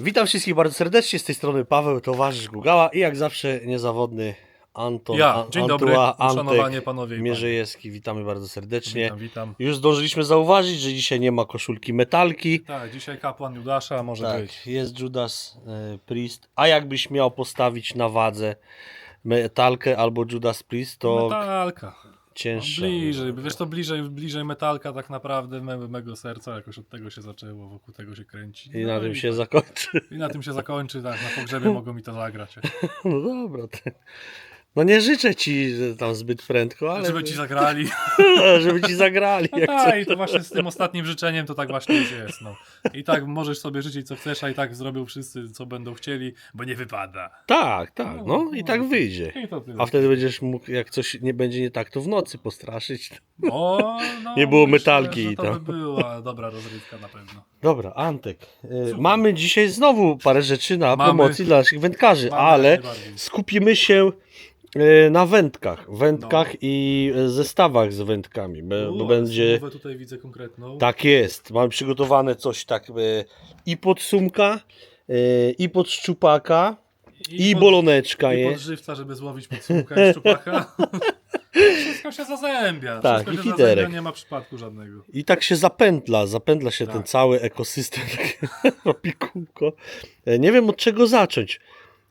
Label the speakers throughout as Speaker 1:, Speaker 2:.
Speaker 1: Witam wszystkich bardzo serdecznie, z tej strony Paweł, towarzysz Gugała i jak zawsze niezawodny Anton,
Speaker 2: Ja, dzień dobry,
Speaker 1: Antua,
Speaker 2: uszanowanie
Speaker 1: Antek,
Speaker 2: panowie
Speaker 1: Mierzejewski, witamy bardzo serdecznie.
Speaker 2: Witam, witam.
Speaker 1: Już zdążyliśmy zauważyć, że dzisiaj nie ma koszulki metalki.
Speaker 2: Tak, dzisiaj kapłan Judasza może być.
Speaker 1: Tak, jest Judas e, Priest, a jakbyś miał postawić na wadze metalkę albo Judas Priest, to
Speaker 2: Metalka.
Speaker 1: Cięższe.
Speaker 2: No, bliżej, wiesz to bliżej, bliżej metalka tak naprawdę me, mego serca, jakoś od tego się zaczęło, wokół tego się kręci.
Speaker 1: I na
Speaker 2: No
Speaker 1: tym się
Speaker 2: tak.
Speaker 1: zakończy.
Speaker 2: I na tym się zakończy, tak, na pogrzebie mogą mi to zagrać.
Speaker 1: No dobra. to- No nie życzę ci że tam zbyt prędko, ale
Speaker 2: Żeby ci zagrali.
Speaker 1: żeby ci zagrali.
Speaker 2: No tak, i to właśnie z tym ostatnim życzeniem to tak właśnie jest. No. I tak możesz sobie życzyć co chcesz, a i tak zrobią wszyscy co będą chcieli, bo nie wypada.
Speaker 1: Tak, tak, no i tak wyjdzie.
Speaker 2: I.
Speaker 1: A wtedy będziesz mógł, jak coś nie będzie nie tak, to w nocy postraszyć.
Speaker 2: O, no,
Speaker 1: Nie było
Speaker 2: myślę,
Speaker 1: metalki i
Speaker 2: to
Speaker 1: tam.
Speaker 2: by była dobra rozrywka na pewno.
Speaker 1: Dobra, Antek. y, Mamy dzisiaj znowu parę rzeczy na
Speaker 2: Mamy.
Speaker 1: promocji dla naszych wędkarzy,
Speaker 2: Mamy
Speaker 1: ale skupimy się na wędkach. Wędkach
Speaker 2: No.
Speaker 1: i y, zestawach z wędkami. Bo,
Speaker 2: U,
Speaker 1: będzie.
Speaker 2: tutaj widzę konkretną.
Speaker 1: Tak jest. Mamy przygotowane coś tak y, i pod sumka, y, i pod szczupaka, i,
Speaker 2: pod-
Speaker 1: boloneczka
Speaker 2: I
Speaker 1: jest.
Speaker 2: pod żywca, żeby złowić podsłuchę i szczupaka. Wszystko się zazębia.
Speaker 1: Tak,
Speaker 2: Wszystko
Speaker 1: i
Speaker 2: się
Speaker 1: fiderek.
Speaker 2: zazębia, nie ma przypadku żadnego.
Speaker 1: I tak się zapętla, zapętla się
Speaker 2: Tak.
Speaker 1: ten cały ekosystem, pikułko. E, Nie wiem od czego zacząć.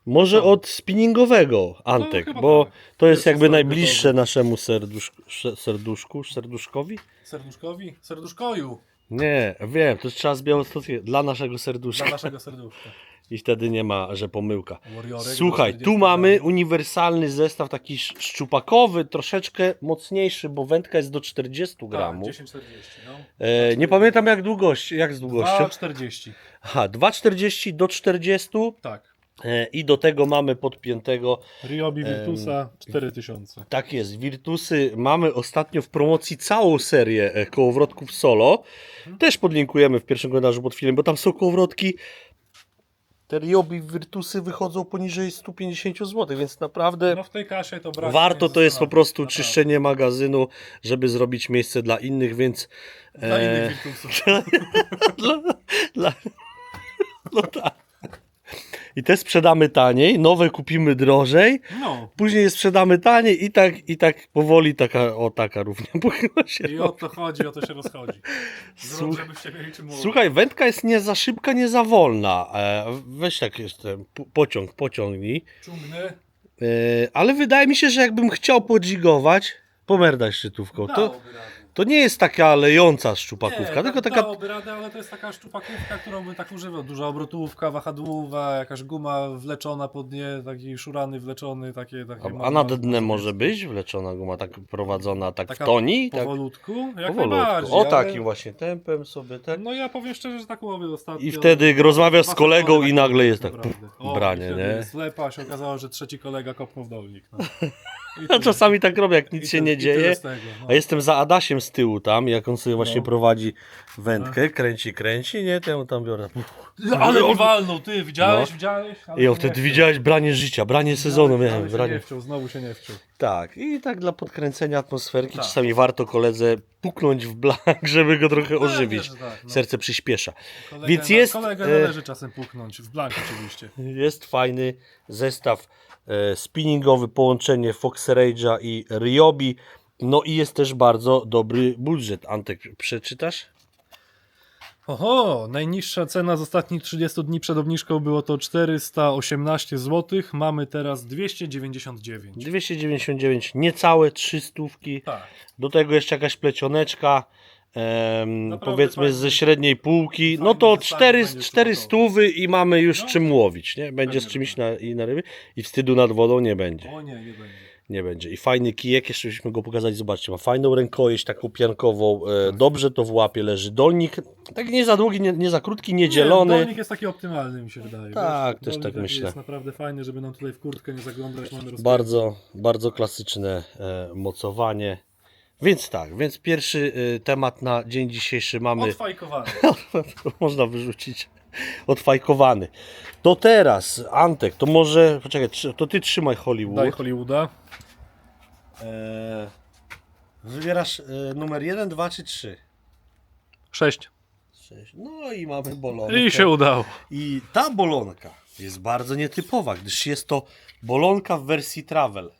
Speaker 1: Może
Speaker 2: No.
Speaker 1: od spinningowego, Antek,
Speaker 2: chyba
Speaker 1: bo
Speaker 2: tak.
Speaker 1: to jest
Speaker 2: Jest
Speaker 1: jakby najbliższe naszemu serduszku, serduszku, serduszkowi?
Speaker 2: Serduszkowi? Serduszkoju.
Speaker 1: Nie, wiem, to trzeba z Białostockiego, dla naszego serduszka.
Speaker 2: Dla naszego serduszka.
Speaker 1: I wtedy nie ma, że pomyłka.
Speaker 2: Warriorek
Speaker 1: Słuchaj,
Speaker 2: do
Speaker 1: tu
Speaker 2: 40
Speaker 1: mamy uniwersalny zestaw taki sz- szczupakowy, troszeczkę mocniejszy, bo wędka jest do 40
Speaker 2: Tak,
Speaker 1: gramów.
Speaker 2: 10-40, no.
Speaker 1: E, nie pamiętam jak długość, jak z długością.
Speaker 2: 2,40.
Speaker 1: Aha, 2,40 do 40
Speaker 2: Tak.
Speaker 1: E, i do tego mamy podpiętego,
Speaker 2: Ryobi Virtusa 4000.
Speaker 1: tak jest, Virtusy. Mamy ostatnio w promocji całą serię e, kołowrotków solo. Też podlinkujemy w pierwszym komentarzu pod filmem, bo tam są kołowrotki. Te Ryobi Virtusy wychodzą poniżej 150 zł, więc naprawdę
Speaker 2: No w tej kasie to brak.
Speaker 1: warto to jest po prostu
Speaker 2: Naprawdę.
Speaker 1: czyszczenie magazynu, żeby zrobić miejsce dla innych, więc
Speaker 2: Dla
Speaker 1: e,
Speaker 2: innych Virtusów.
Speaker 1: dla, dla, no tak. I te sprzedamy taniej, nowe kupimy drożej,
Speaker 2: No.
Speaker 1: później je sprzedamy taniej i tak, i tak powoli taka, o taka równia pochyla się.
Speaker 2: I o to chodzi, o to się rozchodzi. Zrób,
Speaker 1: Słuch-
Speaker 2: żebyście mieli czym łowić.
Speaker 1: Słuchaj, wędka jest nie za szybka, nie za wolna. E, weź tak jeszcze, po- pociąg, pociągnij.
Speaker 2: Ciągnę.
Speaker 1: E, ale wydaje mi się, że jakbym chciał podzigować, pomerdaj szczytówką, to,
Speaker 2: Dałoby radę.
Speaker 1: To nie jest taka lejąca szczupakówka,
Speaker 2: Nie,
Speaker 1: tylko
Speaker 2: da-
Speaker 1: taka
Speaker 2: Dałoby radę, ale to jest taka szczupakówka, którą by tak używał. Duża obrotówka, wahadłowa, jakaś guma wleczona pod nie, taki szurany wleczony, takie... takie
Speaker 1: A, a nad dnem może być wleczona guma tak prowadzona tak
Speaker 2: Taka
Speaker 1: w toni? Tak,
Speaker 2: Powolutku? Jak
Speaker 1: powolutku. O
Speaker 2: ale-
Speaker 1: takim właśnie tempem sobie tak.
Speaker 2: No ja powiem szczerze, że tak łowię ostatnio.
Speaker 1: I wtedy rozmawiasz z kolegą i
Speaker 2: tak
Speaker 1: nagle jest tak
Speaker 2: naprawdę. O,
Speaker 1: branie, nie?
Speaker 2: Slepa się okazało, że trzeci kolega kopnął w dolnik. No.
Speaker 1: Ja czasami tak robię, jak nic się nie dzieje.
Speaker 2: no.
Speaker 1: A jestem za Adasiem z tyłu tam, jak on sobie właśnie
Speaker 2: No.
Speaker 1: prowadzi wędkę, kręci, kręci, nie, to ja mu tam biorę.
Speaker 2: Ale on walnął, ty, widziałeś,
Speaker 1: No.
Speaker 2: widziałeś?
Speaker 1: I
Speaker 2: się
Speaker 1: wtedy widziałeś branie życia, branie sezonu miałem,
Speaker 2: się
Speaker 1: branie.
Speaker 2: nie wciął, znowu się nie wciął.
Speaker 1: Tak, i tak dla podkręcenia atmosferki
Speaker 2: Tak.
Speaker 1: czasami warto koledze puknąć w blank, żeby go trochę ożywić.
Speaker 2: Że tak, no.
Speaker 1: Serce przyspiesza.
Speaker 2: Kolega,
Speaker 1: Więc jest,
Speaker 2: Kolega
Speaker 1: e,
Speaker 2: należy czasem puknąć, w blank oczywiście.
Speaker 1: Jest fajny zestaw spinningowy, połączenie Fox Rage'a i Ryobi. No i jest też bardzo dobry budżet. Antek, przeczytasz?
Speaker 2: Oho, najniższa cena z ostatnich 30 dni przed obniżką było to 418 zł, mamy teraz 299.
Speaker 1: 299, niecałe 300.
Speaker 2: Tak.
Speaker 1: Do tego jeszcze jakaś plecioneczka. Em,
Speaker 2: Naprawdę
Speaker 1: powiedzmy
Speaker 2: fajny-
Speaker 1: ze średniej półki, no to
Speaker 2: zestaw
Speaker 1: 4,
Speaker 2: będzie
Speaker 1: 4 stówy i mamy już
Speaker 2: No.
Speaker 1: czym łowić, nie? Będzie z
Speaker 2: Pewnie,
Speaker 1: czymś
Speaker 2: że
Speaker 1: na, i na ryby i wstydu nad wodą nie będzie.
Speaker 2: O nie, nie będzie.
Speaker 1: Nie będzie. I fajny kijek, jeszcze byśmy go pokazać, zobaczcie, ma fajną rękojeść, taką piankową, e, dobrze to w łapie leży. Dolnik, tak nie za długi, nie, nie za krótki, nie dzielony.
Speaker 2: Nie, dolnik jest taki optymalny mi się wydaje.
Speaker 1: Tak,
Speaker 2: wiesz?
Speaker 1: też
Speaker 2: Dolnik
Speaker 1: tak
Speaker 2: taki
Speaker 1: myślę.
Speaker 2: jest naprawdę fajny, żeby nam tutaj w kurtkę nie zaglądać. Mamy.
Speaker 1: Bardzo, bardzo klasyczne e, mocowanie. Więc tak, więc pierwszy e, temat na dzień dzisiejszy mamy,
Speaker 2: Odfajkowany.
Speaker 1: można wyrzucić, odfajkowany. To teraz, Antek, to może, poczekaj, trzy- to ty trzymaj Hollywood.
Speaker 2: Daj Hollywooda.
Speaker 1: E, wybierasz e, numer 1, 2 czy 3?
Speaker 2: 6.
Speaker 1: 6. No i mamy bolonkę.
Speaker 2: I się udało.
Speaker 1: I ta bolonka jest bardzo nietypowa, gdyż jest to bolonka w wersji travel.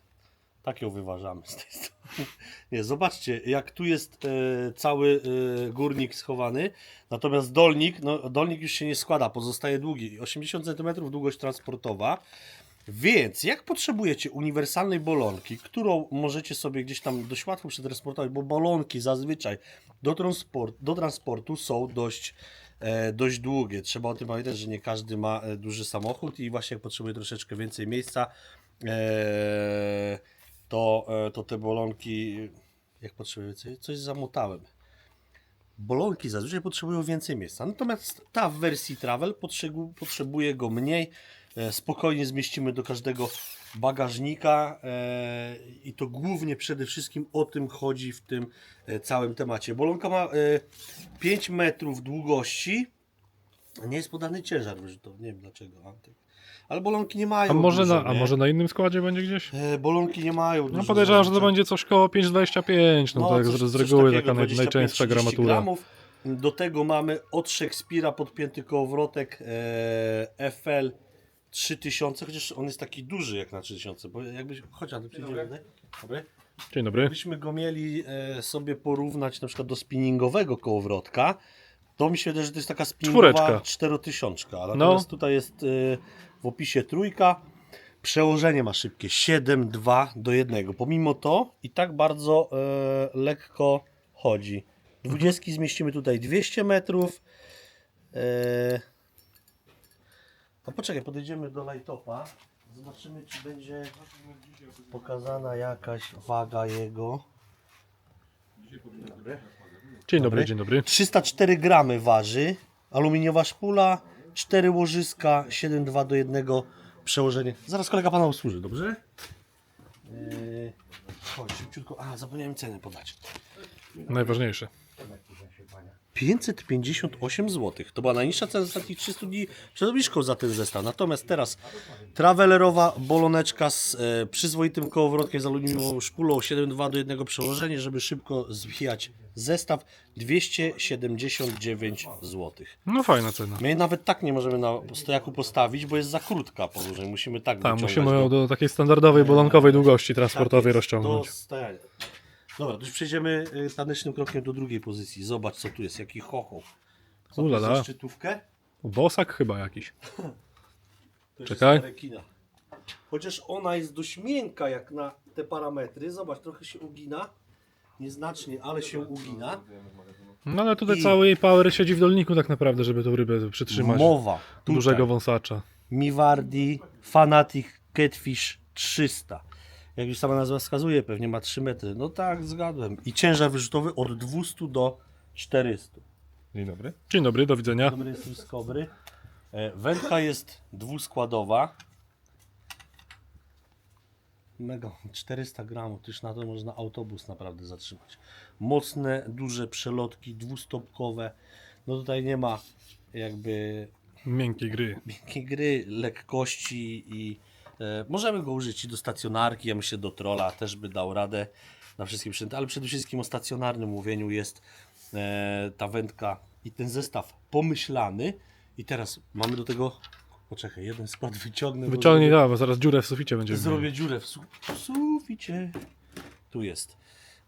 Speaker 1: Tak ją wyważamy z tej strony. Nie, zobaczcie, jak tu jest e, cały e, górnik schowany, natomiast dolnik, no dolnik już się nie składa, pozostaje długi. 80 cm długość transportowa. Więc jak potrzebujecie uniwersalnej bolonki, którą możecie sobie gdzieś tam dość łatwo przetransportować, bo bolonki zazwyczaj do, transport, do transportu są dość, e, dość długie. Trzeba o tym pamiętać, że nie każdy ma e, duży samochód i właśnie jak potrzebuje troszeczkę więcej miejsca, e, to, e, to te bolonki, jak potrzebuje więcej, coś zamotałem. Bolonki zazwyczaj potrzebują więcej miejsca. Natomiast ta w wersji travel potrzebu, potrzebuje go mniej. E, Spokojnie zmieścimy do każdego bagażnika e, i to głównie przede wszystkim o tym chodzi w tym całym temacie. Bolonka ma e, 5 metrów długości. Nie jest podany ciężar, to nie wiem dlaczego. Ale bolonki nie mają.
Speaker 2: A może,
Speaker 1: dużo,
Speaker 2: na, a
Speaker 1: nie?
Speaker 2: może na innym składzie będzie gdzieś?
Speaker 1: E, Bolonki nie mają.
Speaker 2: No podejrzewam, że to będzie coś koło 5,25, no, to jak
Speaker 1: coś-
Speaker 2: z, reguły
Speaker 1: takiego,
Speaker 2: taka naj,
Speaker 1: 25-30
Speaker 2: najczęstsza gramatura.
Speaker 1: gramów. Do tego mamy od Szekspira podpięty kołowrotek e, FL 3000, chociaż on jest taki duży jak na 3000, bo jakbyś, chodź Andrzej, przyjdziemy tutaj. Dobry.
Speaker 2: Dzień dobry.
Speaker 1: Gdybyśmy go mieli e, sobie porównać na przykład do spinningowego kołowrotka, to mi się wydaje, że to jest taka spinningowa
Speaker 2: Czwóreczka.
Speaker 1: 4000. Natomiast
Speaker 2: No.
Speaker 1: tutaj jest e, w opisie trójka. Przełożenie ma szybkie 7-2 do 1. Pomimo to i tak bardzo e, lekko chodzi. 20 zmieścimy tutaj 200 metrów. E, a poczekaj, podejdziemy do lightopa. Zobaczymy, czy będzie pokazana jakaś waga jego.
Speaker 2: Dzień dobry,
Speaker 1: Dobry.
Speaker 2: dzień dobry.
Speaker 1: 304 gramy waży. Aluminiowa szpula, 4 łożyska, 7,2 do 1 przełożenie. Zaraz kolega pana usłuży, dobrze? Yy, chodź, szybciutko. A, zapomniałem cenę podać.
Speaker 2: Najważniejsze.
Speaker 1: 558 zł. To była najniższa cena z ostatnich 300 dni przed obniżką za ten zestaw. Natomiast teraz travelerowa boloneczka z e, przyzwoitym kołowrotkiem z aluminiową szpulą 7,2 do 1 przełożenie, żeby szybko zwijać zestaw 279 zł.
Speaker 2: No fajna cena.
Speaker 1: My nawet tak nie możemy na stojaku postawić, bo jest za krótka podłużej. Musimy tak
Speaker 2: Tak,
Speaker 1: wyciągać
Speaker 2: musimy ją
Speaker 1: do-
Speaker 2: do takiej standardowej, bolonkowej długości transportowej
Speaker 1: tak
Speaker 2: rozciągnąć.
Speaker 1: Do stajania. Dobra, to już przejdziemy y, tanecznym krokiem do drugiej pozycji. Zobacz co tu jest, jaki chochoł. Co tu jest
Speaker 2: Ulala.
Speaker 1: za szczytówkę?
Speaker 2: Bosak chyba jakiś.
Speaker 1: To już
Speaker 2: Czekaj.
Speaker 1: jest rekina. Chociaż ona jest dość miękka jak na te parametry. Zobacz, trochę się ugina. Nieznacznie, ale się ugina.
Speaker 2: No ale tutaj
Speaker 1: I-
Speaker 2: cały jej power siedzi w dolniku tak naprawdę, żeby tą rybę przytrzymać.
Speaker 1: Mowa. Tutaj.
Speaker 2: Dużego wąsacza.
Speaker 1: Miwardi Fanatic Catfish 300. Jak już sama nazwa wskazuje, pewnie ma 3 metry. No tak, zgadłem. I ciężar wyrzutowy od 200 do 400.
Speaker 2: Dzień dobry. Dzień dobry, do widzenia.
Speaker 1: Dobry jest truskobry. E, Wędka jest dwuskładowa. Mega, 400 gramów, też na to można autobus naprawdę zatrzymać. Mocne, duże przelotki, dwustopkowe. No tutaj nie ma jakby
Speaker 2: Miękkiej gry.
Speaker 1: miękkiej gry, lekkości i możemy go użyć i do stacjonarki, ja myślę do trolla też by dał radę na wszystkim sprzęty, ale przede wszystkim o stacjonarnym łowieniu jest e, ta wędka i ten zestaw pomyślany i teraz mamy do tego, poczekaj, jeden skład wyciągnę, bo
Speaker 2: Wyciągnij,
Speaker 1: zrobię,
Speaker 2: da, bo zaraz dziurę w suficie będziemy
Speaker 1: zrobię
Speaker 2: mieli.
Speaker 1: dziurę w, su w suficie, tu jest.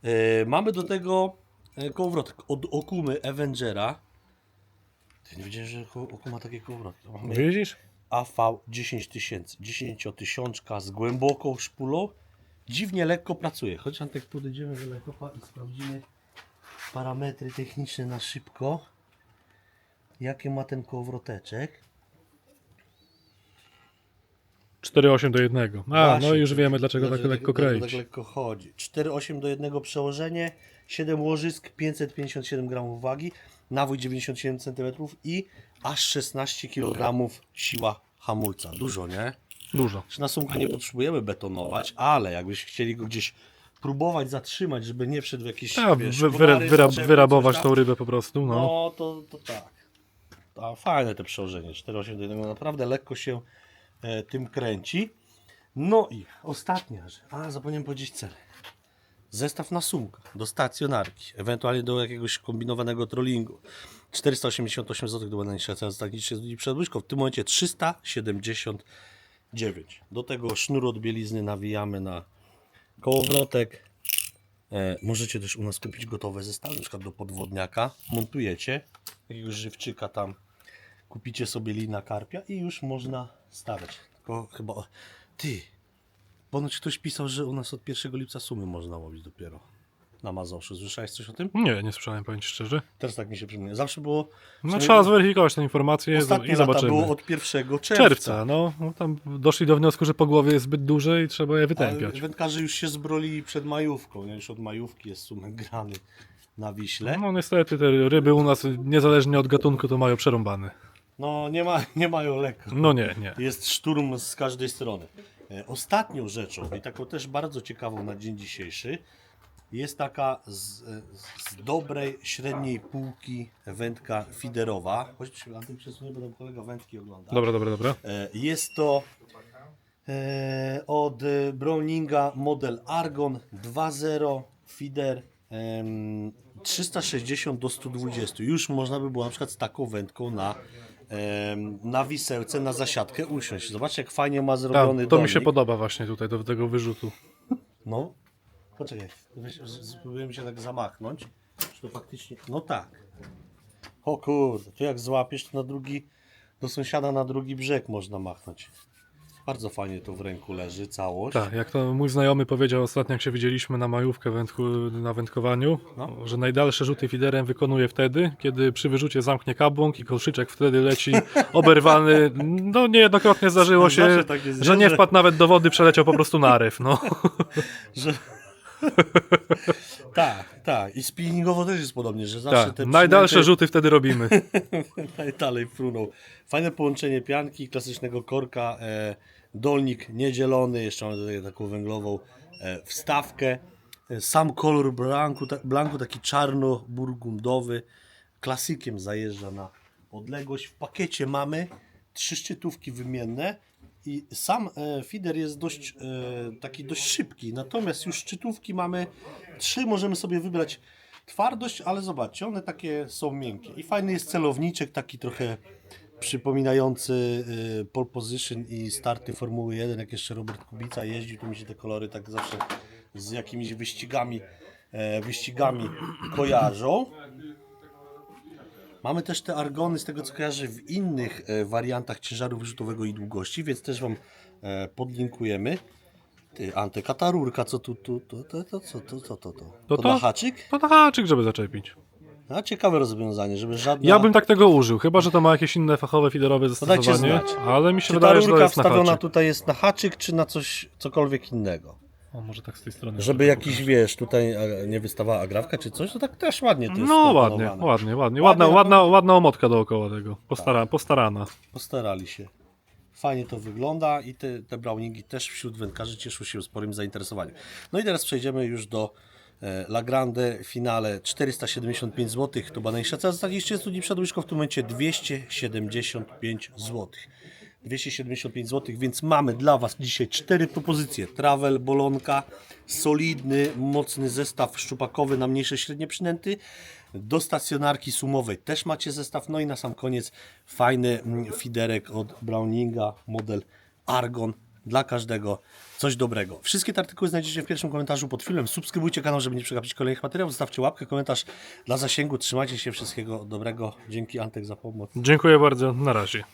Speaker 1: E, mamy do tego e, kołowrotek od Okumy Avengera. Ty nie wiedziałem, że ko- Oku ma takie kołowrotki. Mamy
Speaker 2: Widzisz?
Speaker 1: AV 10000, 10 tysiączka z głęboką szpulą. Dziwnie lekko pracuje. Choć Antek podejdziemy do lekopa i sprawdzimy parametry techniczne na szybko. Jakie ma ten kołowroteczek.
Speaker 2: 4,8 do 1. A,
Speaker 1: Właśnie,
Speaker 2: no już wiemy dlaczego tak
Speaker 1: dlaczego
Speaker 2: lekko kreić.
Speaker 1: Tak lekko chodzi. 4,8 do 1 przełożenie, 7 łożysk, 557 gramów wagi, nawój 97 cm i aż 16 kg siła hamulca. Dużo, nie?
Speaker 2: Dużo.
Speaker 1: Czy na sumkę nie potrzebujemy betonować, ale jakbyś chcieli go gdzieś próbować zatrzymać, żeby nie wszedł w jakieś
Speaker 2: A,
Speaker 1: wiesz,
Speaker 2: wy, wyra, wyra, wyrabować tą rybę po prostu, no.
Speaker 1: No to, to tak. A fajne te przełożenie. 4,8 do 1 naprawdę lekko się e, tym kręci. No i ostatnia rzecz. A, zapomniałem powiedzieć cenę. Zestaw na sumkę do stacjonarki, ewentualnie do jakiegoś kombinowanego trollingu. 488 zł do najniższa cena ostatnich 30 dni przed obniżką. W tym momencie 379. Do tego sznur od bielizny nawijamy na kołowrotek. E, możecie też u nas kupić gotowe zestawy, na przykład do podwodniaka. Montujecie jakiegoś żywczyka tam, kupicie sobie lina karpia i już można stawiać. Tylko chyba, ty, ponoć ktoś pisał, że u nas od 1 lipca sumy można łowić dopiero na Mazowszu. Słyszałeś coś o tym?
Speaker 2: Nie, nie słyszałem, powiem ci szczerze.
Speaker 1: Teraz tak mi się przypomina. Zawsze było.
Speaker 2: No trzeba zweryfikować tę informację
Speaker 1: Ostatnie
Speaker 2: i zobaczymy.
Speaker 1: było od 1 czerwca.
Speaker 2: Czerwca, no, no tam doszli do wniosku, że po głowie jest zbyt duże i trzeba je wytępiać.
Speaker 1: wędkarze już się zbrolili przed majówką. Nie? Już od majówki jest sumek grany na Wiśle.
Speaker 2: No niestety te ryby u nas, niezależnie od gatunku, to mają przerąbane.
Speaker 1: No nie, ma, nie mają lekko.
Speaker 2: No nie, nie.
Speaker 1: Jest szturm z każdej strony. E, Ostatnią rzeczą, i taką też bardzo ciekawą na dzień dzisiejszy, jest taka z, z dobrej, średniej półki wędka fiderowa. Chodź, Antek przesunie, bo tam kolega wędki ogląda.
Speaker 2: Dobra, dobra, dobra.
Speaker 1: E, Jest to e, od Browninga model Argon 2.0 feeder em, 360 do 120. Już można by było na przykład z taką wędką na, em, na wisełce, na zasiadkę usiąść. Zobaczcie jak fajnie ma zrobiony
Speaker 2: to mi się
Speaker 1: dolnik.
Speaker 2: podoba właśnie tutaj do tego wyrzutu.
Speaker 1: No, poczekaj, spróbujemy się tak zamachnąć. Czy to faktycznie, no tak. O kurde, to jak złapiesz, to na drugi, do sąsiada na drugi brzeg można machnąć. Bardzo fajnie to w ręku leży, całość.
Speaker 2: Tak, jak to mój znajomy powiedział ostatnio, jak się widzieliśmy na majówkę wędku, na wędkowaniu,
Speaker 1: No.
Speaker 2: że najdalsze rzuty fiderem wykonuje wtedy, kiedy przy wyrzucie zamknie kabłąk i koszyczek wtedy leci oberwany. No niejednokrotnie zdarzyło się,
Speaker 1: tak
Speaker 2: że nie wpadł nawet do wody, przeleciał po prostu na ryf. No.
Speaker 1: Że... tak, tak. I spinningowo też jest podobnie, że zawsze
Speaker 2: Tak,
Speaker 1: te
Speaker 2: najdalsze
Speaker 1: przynęty
Speaker 2: rzuty wtedy robimy.
Speaker 1: najdalej fruną. Fajne połączenie pianki, klasycznego korka, e, dolnik niedzielony, jeszcze mamy tutaj taką węglową e, wstawkę. E, sam kolor blanku, ta, blanku taki czarno-burgundowy, klasykiem zajeżdża na odległość. W pakiecie mamy trzy szczytówki wymienne i sam e, feeder jest dość e, taki dość szybki, natomiast już szczytówki mamy trzy, możemy sobie wybrać twardość, ale zobaczcie, one takie są miękkie. I fajny jest celowniczek, taki trochę przypominający e, pole position i starty Formuły 1, jak jeszcze Robert Kubica jeździł, to mi się te kolory tak zawsze z jakimiś wyścigami, wyścigami kojarzą. Mamy też te argony, z tego co kojarzę, w innych e, wariantach ciężaru wyrzutowego i długości, więc też Wam e, podlinkujemy. Ty, Antek, a ta rurka, co tu, tu, to, to, to, co, to, to, to, to,
Speaker 2: To
Speaker 1: to na haczyk?
Speaker 2: To na haczyk, żeby zaczepić.
Speaker 1: A, ciekawe rozwiązanie, żeby żadna...
Speaker 2: Ja bym tak tego użył, chyba że to ma jakieś inne fachowe fiderowe
Speaker 1: dajcie
Speaker 2: zastosowanie, ale mi się
Speaker 1: Czy
Speaker 2: wydaje, że to jest na
Speaker 1: wstawiona
Speaker 2: haczyk.
Speaker 1: tutaj jest na haczyk, czy na coś, cokolwiek innego?
Speaker 2: O, może tak z tej strony.
Speaker 1: Żeby jakiś, wiesz, tutaj nie wystawała agrafka czy coś, to tak też ładnie to jest
Speaker 2: No ładnie, ładnie, ładnie.
Speaker 1: Ładnie,
Speaker 2: Ładna,
Speaker 1: no to-
Speaker 2: ładna, ładna omotka dookoła tego. Postara, postarana.
Speaker 1: Postarali się. Fajnie to wygląda i te, te browningi też wśród wędkarzy cieszą się sporym zainteresowaniem. No i teraz przejdziemy już do e, La Grande finale 475 zł. To była najniższa cena z ostatnich 30 dni przed łyżką, w tym momencie 275 zł. 275 zł, więc mamy dla Was dzisiaj cztery propozycje. Travel, bolonka, solidny, mocny zestaw szczupakowy na mniejsze, średnie przynęty. Do stacjonarki sumowej też macie zestaw. No i na sam koniec fajny mm, fiderek od Browninga, model Argon. Dla każdego coś dobrego. Wszystkie te artykuły znajdziecie w pierwszym komentarzu pod filmem. Subskrybujcie kanał, żeby nie przegapić kolejnych materiałów. Zostawcie łapkę, komentarz dla zasięgu. Trzymajcie się. Wszystkiego dobrego. Dzięki Antek za pomoc.
Speaker 2: Dziękuję bardzo, na razie.